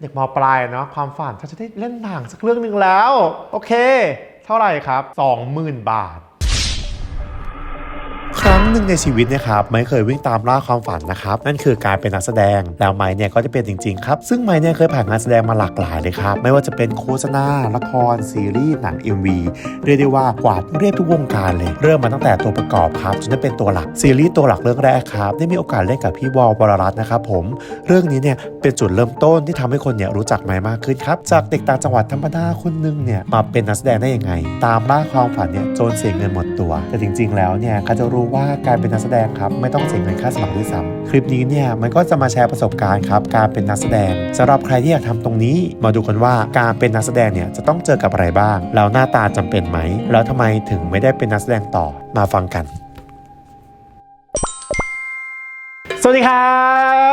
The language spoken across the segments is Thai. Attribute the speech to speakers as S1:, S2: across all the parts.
S1: เด็กมปลายเนาะความฝันเขาจะได้เล่นหนังสักเรื่องหนึ่งแล้ว โอเค เท่าไหร่ครับ 20,000 บาท รั้งหนึ่งในชีวิตเนะครับไม้เคยวิ่งตามล่าความฝันนะครับนั่นคือการเป็นนักแสดงแล้วไม้เนี่ยก็จะเป็นจริงๆครับซึ่งไม้เนี่ยเคยผ่านงานแสดงมาหลากหลายเลยครับไม่ว่าจะเป็นโฆษณาละคร ซีรีส์หนัง MV เรียกได้ว่ากวาดเรียบทุกวงการเลย เริ่มมาตั้งแต่ตัวประกอบครับจนได้เป็นตัวหลักซีรีส์ตัวหลักเรื่องแรกครับได้มีโอกาสเล่นกับพี่วอลวรรัตน์นะครับผมเรื่องนี้เนี่ยเป็นจุดเริ่มต้นที่ทำให้คนเนี่ยรู้จักไม้มากขึ้นครับจากเด็กต่างจังหวัดธรรมดาคนหนึงเนี่ยมาเป็นนักแสดงได้ยังไง ตามล่าความฝันเนี่ยจนเสียเงินหมดตัว แต่จริง ๆ แล้วเนี่ยก็จะรู้ว่าการเป็นนักแสดงครับไม่ต้องเสียเงินค่าสมัครด้วยซ้ำคลิปนี้เนี่ยมันก็จะมาแชร์ประสบการณ์ครับการเป็นนักแสดงสำหรับใครที่อยากทำตรงนี้ มาดูกันว่าการเป็นนักแสดงเนี่ยจะต้องเจอกับอะไรบ้างแล้วหน้าตาจำเป็นไหม แล้วทำไมถึงไม่ได้เป็นนักแสดงต่อมาฟังกันสวัสดีครั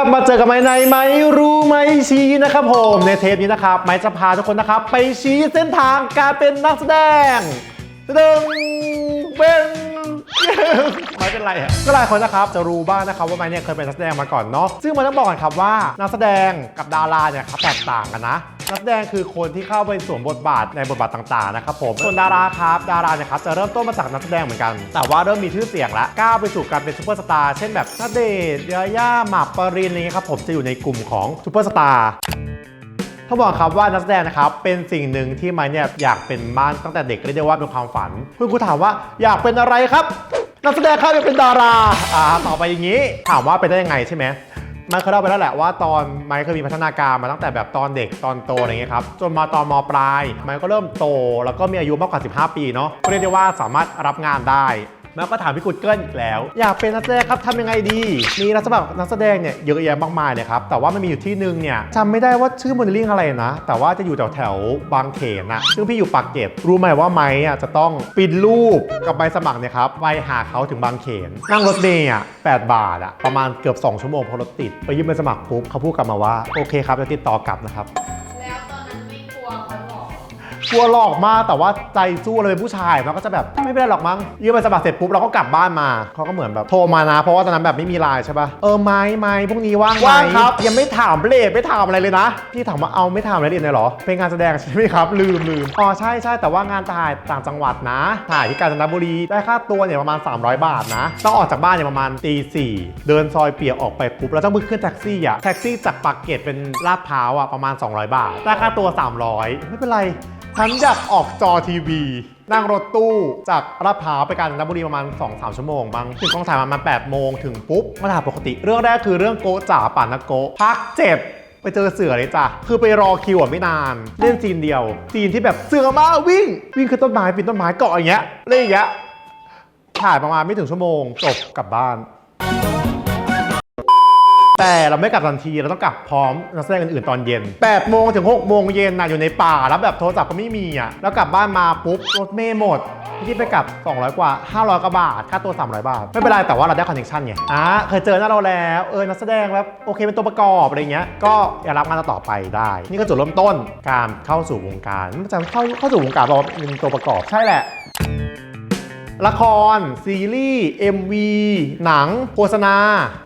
S1: บ มาเจอกับไม้ในไม้รู้ไหมชี้นะครับผมในเทปนี้นะครับ ไม้จะพาทุกคนนะครับ ไปชี้เส้นทางการเป็นนักแสดงเตึงเป็น ไม่เป็นไรอะก็หลายคนนะครับจะรู้บ้างนะครับว่าไม้เนี่ยเคยเป็นนักแสดงมาก่อนเนาะซึ่งมันต้องบอกกันครับว่านักแสดงกับดาราเนี่ยครับแตกต่างกันนะนักแสดงคือคนที่เข้าไปสวมบทบาทในบทบาทต่างๆนะครับผมส่วนดาราครับดาราเนี่ยครับจะเริ่มต้นมาจากนักแสดงเหมือนกัน แต่ว่าเริ่มมีชื่อเสียงแล้วก้าวไปสู่การเป็นซูเปอร์สตาร์เช่นแบบณเดชน์ยาย่าหมากปรินอะไรเงี้ยครับผมจะอยู่ในกลุ่มของซูเปอร์สตาร์ ต้องบอกครับว่านักแสดงนะครับเป็นสิ่งหนึ่งที่ไม้เนี่ยอยากเป็นมากตั้งแต่เด็กเรียกได้ว่าเป็นความฝันเพื่อนครูถามว่าอยากเป็นอะไรครับ นักแสดงครับอยากเป็นดาราอ่าต่อไปอย่างนี้ ถามว่าเป็นได้ยังไงใช่ไหมมันเคยเล่าไปแล้วแหละว่าตอนไม้เคยมีพัฒนาการมาตั้งแต่แบบตอนเด็กตอนโตอะไรเงี้ยครับจนมาตอนมปลายไม้ก็เริ่มโต แล้วก็มีอายุมากกว่า 15 ปีเนาะเรียกได้ว่าสามารถรับงานได้ แล้วก็ถามพี่กุดเกิลอีกแล้ว อยากเป็นนักแสดงครับทำยังไงดี มีรับสมัครนักแสดงเนี่ยเยอะแยะมากมายเลยครับ แต่ว่ามันมีอยู่ที่หนึงเนี่ยจำไม่ได้ว่าชื่อโมเดลลิ่งอะไรนะ แต่ว่าจะอยู่แถวแถวบางเขนนะซึ่งพี่อยู่ปากเกร็ดรู้ไหมว่าไม้อะจะต้องปริ้นรูปกับใบสมัครเนี่ยครับไปหาเขาถึงบางเขน นั่งรถเมย์อะ8บาทอะประมาณเกือบ 2 ชั่วโมงพราะรถติดไปยื่นใบสมัครปุ๊บเขาพูดกลับมาว่าโอเคครับจะติดต่อกลับนะครับ
S2: กลัวห
S1: ลอกมากแต่ว่าใจสู้เลยเป็นผู้ชายมันก็จะแบบไม่เป็นไรหรอกมั้งยื่นใบสมัครเสร็จปุ๊บเราก็กลับบ้านมาเขาก็เหมือนแบบโทรมานะ เพราะว่าตอนนั้นแบบไม่มีไลน์ใช่ปะเออไม่ไม่พรุ่งนี้ว่างไหม
S3: ว่างครับ
S1: ยังไม่ถามเลทไม่ถามอะไรเลยนะพี่ถามว่าเอาไม่ถามอะไรเลยเหรอ เป็นงานแสดงใช่ไหมครับ ลืมลืมอ๋อใช่ใช่แต่ว่างานถ่ายต่างจังหวัดนะถ่ายที่กาญจนบุรีได้ค่าตัวเนี่ยประมาณ 300 บาทนะ ต้องออกจากบ้านเนี่ยประมาณตีสี่เดินซอยเปียกออกไปปุ๊บเราต้องไปขึ้นแท็กซี่อะแท็กซี่จากปากเกร็ดเป็นลาดพร้าวอะประมาณ 200 บาทได้ค่าตัว 300 ไม่เป็นไร ฉันอยากออกจอทีวี นั่งรถตู้จากลาดพร้าวไปกาญจนบุรีประมาณ 2-3 ชั่วโมงบางถึงกองถ่ายประมาณ8โมงถึงปุ๊บมาถ่ายปกติ เรื่องแรกคือเรื่องโกจ๋าป่านะโกพักเจ็บไปเจอเสือเลยจ้ะ คือไปรอคิวอะไม่นาน เล่นซีนเดียวซีนที่แบบเสือมาวิ่ง วิ่งขึ้นต้นไม้ปีนต้นไม้เกาะอย่างเงี้ยเล่นอย่างเงี้ยถ่ายประมาณไม่ถึงชั่วโมงจบกลับบ้าน แต่เราไม่กลับทันที เราต้องกลับพร้อมนักแสดงอื่นๆตอนเย็น8โมงถึง6โมงเย็นนะอยู่ในป่าแล้วแบบโทรศัพท์ก็ไม่มีอะแล้วกลับบ้านมาปุ๊บรถเมย์หมดที่ไปกลับ 200 กว่า 500กว่าบาท ค่าตัว 300 บาท ไม่เป็นไร แต่ว่าเราได้คอนเนคชั่นไง อะเคยเจอหน้าเราแล้ว เออ นักแสดงแบบโอเค เป็นตัวประกอบ อะไรเงี้ย ก็อย่ารับงานต่อไปได้ นี่ก็จุดเริ่มต้นการเข้าสู่วงการมันจะเข้าเข้าสู่วงการเราเป็นตัวประกอบ ใช่แหละ ละคร ซีรีส์ MV หนัง โฆษณา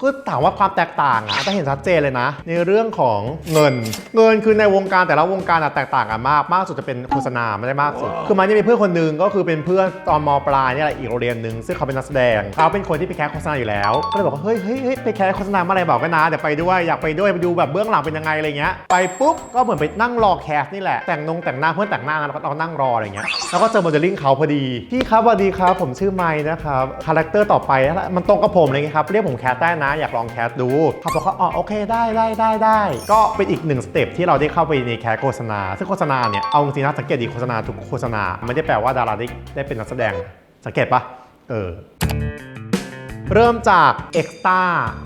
S1: ก็ถามว่าความแตกต่างอะจะเห็นชัดเจนเลยนะ ในเรื่องของเงิน เงินคือในวงการแต่ละวงการอะแตกต่างกันมาก มากสุดจะเป็นโฆษณาไม่ได้มากสุด คือมันจะมีเพื่อนคนหนึงก็คือเป็นเพื่อนตอนมปลายเนี่ยแหละอีกโรงเรียนหนึ่งซึ่งเขาเป็นนักแสดง เขาเป็นคนที่ไปแคสโฆษณาอยู่แล้ว ก็เลยบอกว่าเฮ้ยเฮ้ยเฮ้ยไปแคสโฆษณาเมื่อไรบอกกันนะเดี๋ยวไปด้วยอยากไปด้วยไปดูแบบเบื้องหลังเป็นยังไงอะไรเงี้ย ไปปุ๊บก็เหมือนไปนั่งรอแคสนี่แหละแต่งนงแต่งหน้าเพื่อนแต่งหน้านะแล้วก็ต้องนั่งรออะไรเงี้ยแล้วก็เจอโมเดลลิ่งเขาพอดีพี่ครับสวัสดีครับผมชื่อไมค์นะครับ คาแรคเตอร์ต่อไป มันตรงกับผมเลยครับ เรียกผมแคสได้นะ อยากลองแคสดูเขาบอกว่าอ๋อโอเคได้ได้ได้ได้ก็เป็นอีกหนึ่งสเต็ปที่เราได้เข้าไปในแคสโฆษณา ซึ่งโฆษณาเนี่ย เอาจริงนะสังเกตดีโฆษณาทุกโฆษณา ไม่ได้แปลว่าดาราได้ได้เป็นนักแสดง สังเกตปะเออ เริ่มจากเอ็กตา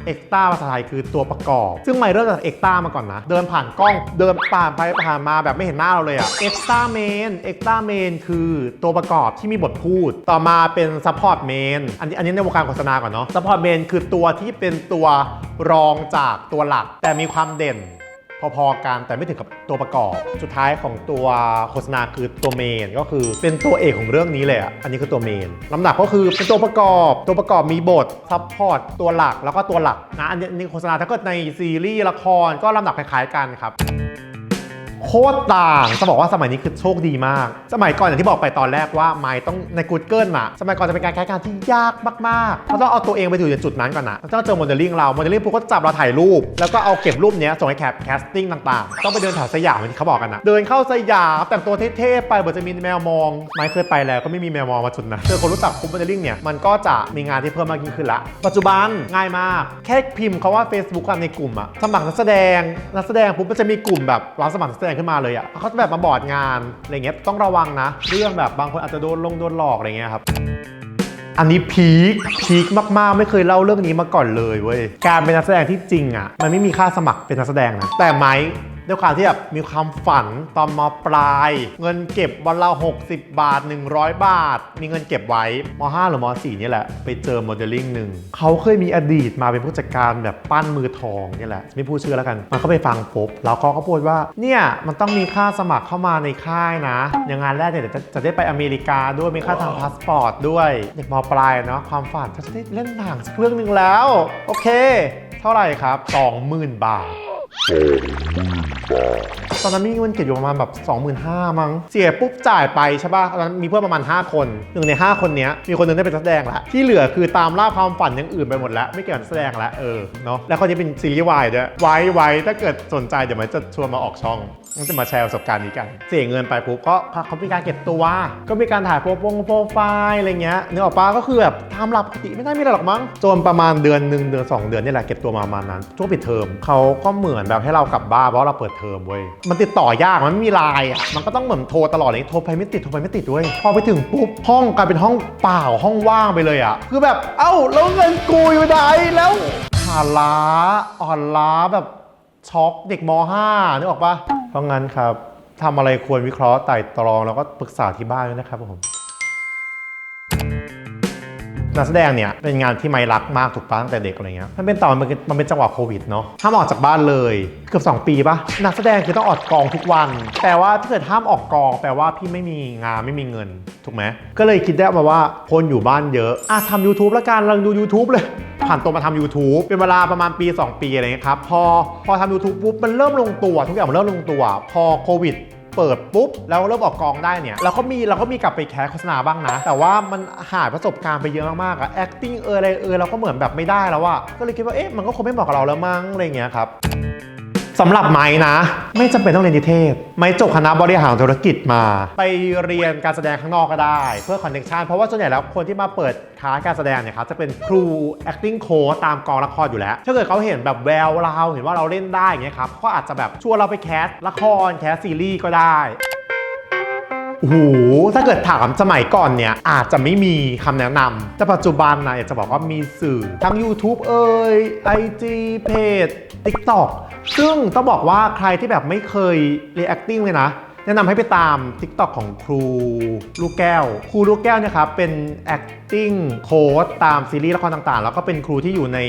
S1: เอ็กตาภาษาไทยคือตัวประกอบ ซึ่งไม่เริ่มจากเอ็กตามาก่อนนะ เดินผ่านกล้อง เดินผ่านไปผ่านมาแบบไม่เห็นหน้าเราเลยอะเอ็กตาเมนเอ็กตาเมนคือตัวประกอบที่มีบทพูด ต่อมาเป็นซัพพอร์ตเมนอันนี้อันนี้ในวงการโฆษณาก่อนเนาะซัพพอร์ตเมนคือตัวที่เป็นตัวรองจากตัวหลัก แต่มีความเด่น พอๆกันแต่ไม่ถึงกับตัวประกอบ สุดท้ายของตัวโฆษณาคือตัวเมนก็คือเป็นตัวเอกของเรื่องนี้เลยอะอันนี้คือตัวเมนลำดับก็คือเป็นตัวประกอบตัวประกอบมีบทซัพพอร์ตตัวหลักแล้วก็ตัวหลักนะอันนี้โฆษณาถ้าเกิดในซีรีส์ละครก็ลำดับคล้ายๆกันครับ โคตรต่าง จะบอกว่าสมัยนี้คือโชคดีมาก สมัยก่อนอย่างที่บอกไปตอนแรกว่าไม้ต้องใน Google อะสมัยก่อนจะเป็นการแคสการที่ยากมากๆเราต้องเอาตัวเองไปอยู่ในจุดนั้นก่อนนะเราต้องเจอโมเดลลิ่งเรา โมเดลลิ่งปุ๊บก็จับเราถ่ายรูป แล้วก็เอาเก็บรูปเนี้ยส่งให้แคปแคสติ้งต่างๆ ต้องไปเดินแถวสยามเหมือนที่เขาบอกกันนะ เดินเข้าสยามแต่งตัวเท่ๆไปเบิดจะมีแมวมอง ไม้เคยไปแล้วก็ไม่มีแมวมองมาจุดนะเจอคนรู้จักคุมโมเดลลิ่งเนี่ยมันก็จะมีงานที่เพิ่มมากยิ่งขึ้นละ ปัจจุบันง่ายมาก แค่พิมพ์คาว่า Facebook ในกลุ่มอะสมัครนักแสดงนักแสดงปุ๊บมันจะมีกลุ่มแบบรับสมัครนักแสดงขึ้นมาเลยอะเขาจะแบบมาบอดงานอะไรเงี้ยต้องระวังนะ เรื่องแบบบางคนอาจจะโดนลงโดนหลอกอะไรเงี้ยครับอันนี้พีคพีคมากๆ ไม่เคยเล่าเรื่องนี้มาก่อนเลยเว้ยการเป็นนักแสดงที่จริงอะมันไม่มีค่าสมัครเป็นนักแสดงนะแต่ไม้ ด้วยความที่แบบมีความฝันตอนมปลาย เงินเก็บวันละ60 บาท 100 บาท มีเงินเก็บไว้ม .5 หรือม .4 นี่แหละ ไปเจอโมเดลลิ่งหนึ่งเขาเคยมีอดีตมาเป็นผู้จัดการแบบปั้นมือทองนี่แหละ ไม่พูดชื่อแล้วกัน มันก็ไปฟังปุ๊บแล้วเขาก็พูดว่าเนี่ยมันต้องมีค่าสมัครเข้ามาในค่ายนะ อย่างงานแรกเนี่ยเดี๋ยวจะจะได้ไปอเมริกาด้วยมีค่าทางพาสปอร์ตด้วยเด็กมปลายเนาะความฝันฉันจะได้เล่นหนังสักเรื่องหนึ่งแล้ว โอเค เท่าไหร่ครับ 20,000 บาท ตอนนั้นมีเงินเก็บอยู่ประมาณแบบ25,000มั้ง เสียปุ๊บจ่ายไปใช่ป่ะตอนนั้นมีเพื่อนประมาณ 5 คนหนึ่งใน 5 คนเนี้ยมีคนหนึงได้เป็นนักแสดงละที่เหลือคือตามล่าความฝันอย่างอื่นไปหมดแล้ว ไม่เกี่ยวกับนักแสดงละเออเนาะแล้วคนนี้เป็นซีรีส์วายด้วยไว้ไว้ถ้าเกิดสนใจเดี๋ยวมันจะชวนมาออกช่อง มันจะมาแชร์ประสบการณ์นี้กัน เสียเงินไปปุ๊บก็เขามีการเก็บตัว ก็มีการถ่ายโปรโปรไฟล์อะไรเงี้ยเนึกอออกปะก็คือแบบทำหลับปกติไม่ได้มีอะไรหรอกมั้งจนประมาณเดือนหนึ่งเดือนสองเดือนนี่แหละเก็บตัวมาประมาณนั้นช่วงปิดเทอมเขาก็เหมือนแบบให้เรากลับบ้านเพราะเราเปิดเทอมเว้ยมันติดต่อยากมันไม่มีไลน์อะมันก็ต้องเหมือนโทรตลอดเลยโทรไปไม่ติดโทรไปไม่ติดด้วยพอไปถึงปุ๊บห้องกลายเป็นห้องเปล่าห้องว่างไปเลยอะคือแบบเอ้าแล้วเงินกูอยู่ไหนแล้วขาล้าอ่อนล้าแบบช็อกเด็กม .5 นึกออกปะ เพราะงั้นครับทำอะไรควรวิเคราะห์ไต่ตรองแล้วก็ปรึกษาที่บ้านด้วยนะครับผม นักแสดงเนี่ยเป็นงานที่ไม่รักมากถูกปะตั้งแต่เด็กอะไรเงี้ยมันเป็นตอนมันเป็นมันเป็นจังหวะโควิดเนาะห้ามออกจากบ้านเลยเกือบ2 ปีปะนักแสดงคือต้องออกกองทุกวันแต่ว่าถ้าเกิดห้ามออกกองแปลว่าพี่ไม่มีงานไม่มีเงินถูกไหมก็เลยคิดได้มาว่าคนอยู่บ้านเยอะอะทำ YouTube ล้วกันเราดู YouTube เลยผ่านตัวมาทำ YouTube เป็นเวลาประมาณปี 2 ปีอะไรเงี้ยครับพอพอทำ YouTube ปุ๊บมันเริ่มลงตัว ทุกอย่างมันเริ่มลงตัว พอโควิด เปิดปุ๊บแล้วเริ่มออกกองได้เนี่ยเราก็มีเราก็มีกลับไปแคสโฆษณาบ้างนะ แต่ว่ามันหายประสบการณ์ไปเยอะมากๆอะ acting เอออะไรเออเราก็เหมือนแบบไม่ได้แล้วอะก็เลยคิดว่าเอ๊ะมันก็คงไม่เหมาะกับเราแล้วมั้งอะไรเงี้ยครับ สำหรับไม้นะ ไม่จำเป็นต้องเรียนนิเทศ ไม้จบคณะบริหารธุรกิจมา ไปเรียนการแสดงข้างนอกก็ได้ เพื่อคอนเนคชันเพราะว่าส่วนใหญ่แล้วคนที่มาเปิดคลาการแสดงเนี่ยครับจะเป็นครู acting coach ตามกองละครอยู่แล้ว ถ้าเกิดเขาเห็นแบบแววเราเห็นว่าเราเล่นได้อย่างเงี้ยครับเขาอาจจะแบบชวนเราไปแคสละครแคสซีรีส์ก็ได้โอ้โหถ้าเกิดถามสมัยก่อนเนี่ย อาจจะไม่มีคำแนะนำแต่ปัจจุบันนะอยากจะบอกว่ามีสื่อทั้ง YouTube เอ่ย IG เพจ TikTok ซึ่งต้องบอกว่าใครที่แบบไม่เคยเรียน acting เลยนะ แนะนำให้ไปตาม TikTok ของครูลูกแก้ว ครูลูกแก้วเนี่ยครับเป็น acting coach ตามซีรีส์ละครต่างๆ แล้วก็เป็นครูที่อยู่ใน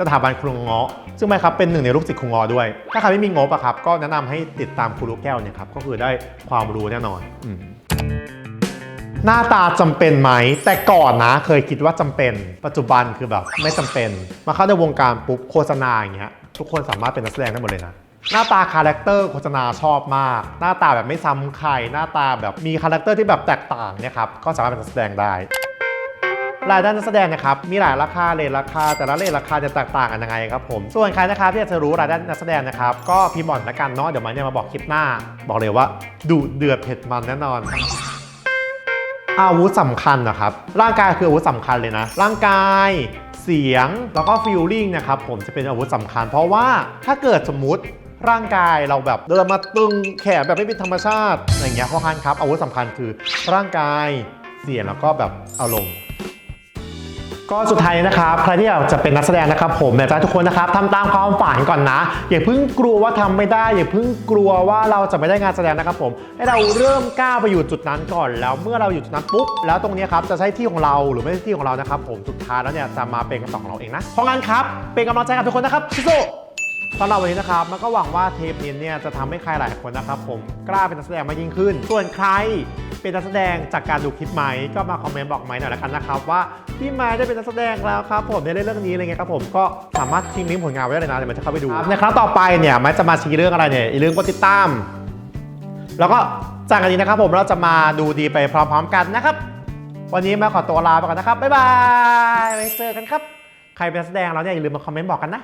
S1: สถาบันครูเงาะ ซึ่งไหมครับเป็นหนึ่งในลูกศิษย์ครูเงาะด้วย ถ้าใครไม่มีงบอะครับก็แนะนำให้ติดตามครูลูกแก้วเนี่ยครับก็คือได้ความรู้แน่นอนอ หน้าตาจำเป็นไหม แต่ก่อนนะเคยคิดว่าจำเป็น ปัจจุบันคือแบบไม่จำเป็น มาเข้าในวงการปุ๊บโฆษณาอย่างเงี้ยทุกคนสามารถเป็นนักแสดงได้หมดเลยนะหน้าตาคาแรคเตอร์โฆษณาชอบมาก หน้าตาแบบไม่ซ้ำใครหน้าตาแบบมีคาแรคเตอร์ที่แบบแตกต่างเนี่ยครับก็สามารถเป็นนักแสดงได้รายได้นักแสดงนะครับ มีหลายราคาเลทราคา แต่ละเลทราคาจะแตกต่างกันยังไงครับผม ส่วนใครนะครับที่อยากจะรู้รายได้นักแสดงนะครับ ก็พิมพ์บอกละกันเนาะเดี๋ยวมันจะมาบอกคลิปหน้า บอกเลยว่าดุเดือดเผ็ดมันแน่นอน อาวุธสำคัญนะครับ ร่างกายคืออาวุธสำคัญเลยนะ ร่างกายเสียงแล้วก็ฟีลลิ่งนะครับผมจะเป็นอาวุธสำคัญ เพราะว่าถ้าเกิดสมมติร่างกายเราแบบเดินมาตึงแขนแบบไม่เป็นธรรมชาติอะไรอย่างเงี้ยเพราะฉะนั้นครับอาวุธสำคัญคือร่างกายเสียงแล้วก็แบบอารมณ์ ก็สุดท้ายนะครับใครที่อยากจะเป็นนักแสดงนะครับ ผมอยากจะให้ทุกคนนะครับทำตามความฝันก่อนนะ อย่าเพิ่งกลัวว่าทำไม่ได้ อย่าเพิ่งกลัวว่าเราจะไม่ได้งานแสดงนะครับผมให้เราเริ่มก้าวไปอยู่จุดนั้นก่อน แล้วเมื่อเราอยู่จุดนั้นปุ๊บแล้วตรงนี้ครับจะใช่ที่ของเราหรือไม่ใช่ที่ของเรานะครับ ผมสุดท้ายแล้วเนี่ยจะมาเป็นกำตอบของเราเองนะเพราะงั้นครับเป็นกำลังใจกับทุกคนนะครับสู้ สำหรับวันนี้นะครับมันก็หวังว่าเทปนี้เนี่ยจะทำให้ใครหลายคนนะครับผมกล้าเป็นนักแสดงมากยิ่งขึ้น ส่วนใครเป็นนักแสดงจากการดูคลิปไหมก็มาคอมเมนต์บอกไหมหน่อยละกันนะครับว่าพี่ไม้ได้เป็นนักแสดงแล้วครับผมได้เล่นเรื่องนี้อะไรเงี้ยครับผมก็สามารถทิ้งลิงก์ผลงานไว้ได้เลยนะเดี๋ยวมันจะเข้าไปดูในครั้งต่อไปเนี่ยไม้จะมาชี้เรื่องอะไรเนี่ยอย่าลืมกดติดตาม แล้วก็จากกันนี้นะครับผมเราจะมาดูดีไปพร้อมๆกันนะครับ วันนี้มาขอตัวลาไปก่อนนะครับบ๊ายบายไว้เจอกันครับ ใครเป็นนักแสดงเราเนี่ยอย่าลืมมาคอมเมนต์บอกกันนะ